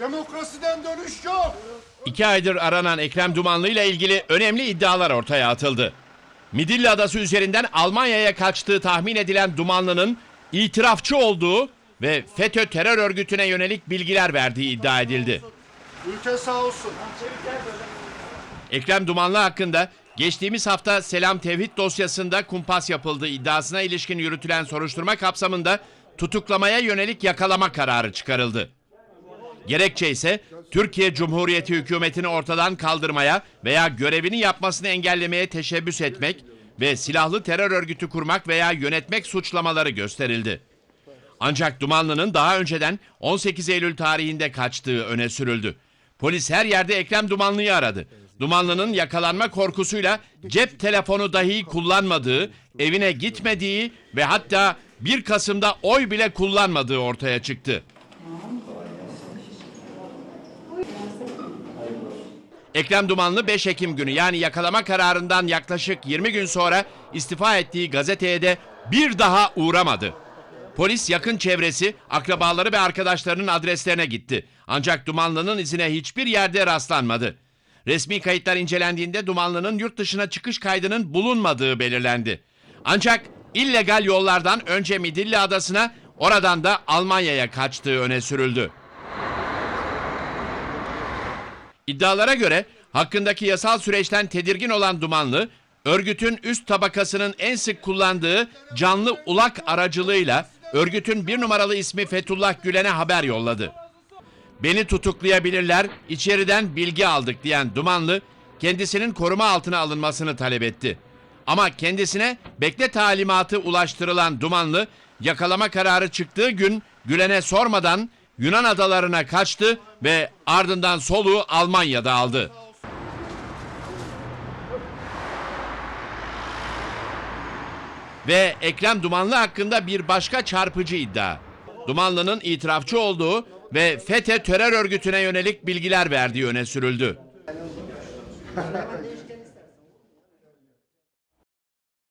Demokrasiden dönüş yok. İki aydır aranan Ekrem Dumanlı ile ilgili önemli iddialar ortaya atıldı. Midilli Adası üzerinden Almanya'ya kaçtığı tahmin edilen Dumanlı'nın itirafçı olduğu ve FETÖ terör örgütüne yönelik bilgiler verdiği iddia edildi. Ülke sağ olsun. Ekrem Dumanlı hakkında geçtiğimiz hafta Selam Tevhid dosyasında kumpas yapıldığı iddiasına ilişkin yürütülen soruşturma kapsamında tutuklamaya yönelik yakalama kararı çıkarıldı. Gerekçe ise Türkiye Cumhuriyeti hükümetini ortadan kaldırmaya veya görevini yapmasını engellemeye teşebbüs etmek ve silahlı terör örgütü kurmak veya yönetmek suçlamaları gösterildi. Ancak Dumanlı'nın daha önceden 18 Eylül tarihinde kaçtığı öne sürüldü. Polis her yerde Ekrem Dumanlı'yı aradı. Dumanlı'nın yakalanma korkusuyla cep telefonu dahi kullanmadığı, evine gitmediği ve hatta 1 Kasım'da oy bile kullanmadığı ortaya çıktı. Ekrem Dumanlı 5 Ekim günü yani yakalama kararından yaklaşık 20 gün sonra istifa ettiği gazeteye de bir daha uğramadı. Polis yakın çevresi, akrabaları ve arkadaşlarının adreslerine gitti. Ancak Dumanlı'nın izine hiçbir yerde rastlanmadı. Resmi kayıtlar incelendiğinde Dumanlı'nın yurt dışına çıkış kaydının bulunmadığı belirlendi. Ancak illegal yollardan önce Midilli Adası'na, oradan da Almanya'ya kaçtığı öne sürüldü. İddialara göre hakkındaki yasal süreçten tedirgin olan Dumanlı, örgütün üst tabakasının en sık kullandığı canlı ulak aracılığıyla örgütün bir numaralı ismi Fethullah Gülen'e haber yolladı. Beni tutuklayabilirler, içeriden bilgi aldık diyen Dumanlı, kendisinin koruma altına alınmasını talep etti. Ama kendisine bekle talimatı ulaştırılan Dumanlı, yakalama kararı çıktığı gün Gülen'e sormadan Yunan adalarına kaçtı ve ardından soluğu Almanya'da aldı. Ve Ekrem Dumanlı hakkında bir başka çarpıcı iddia. Dumanlı'nın itirafçı olduğu ve FETÖ terör örgütüne yönelik bilgiler verdiği öne sürüldü.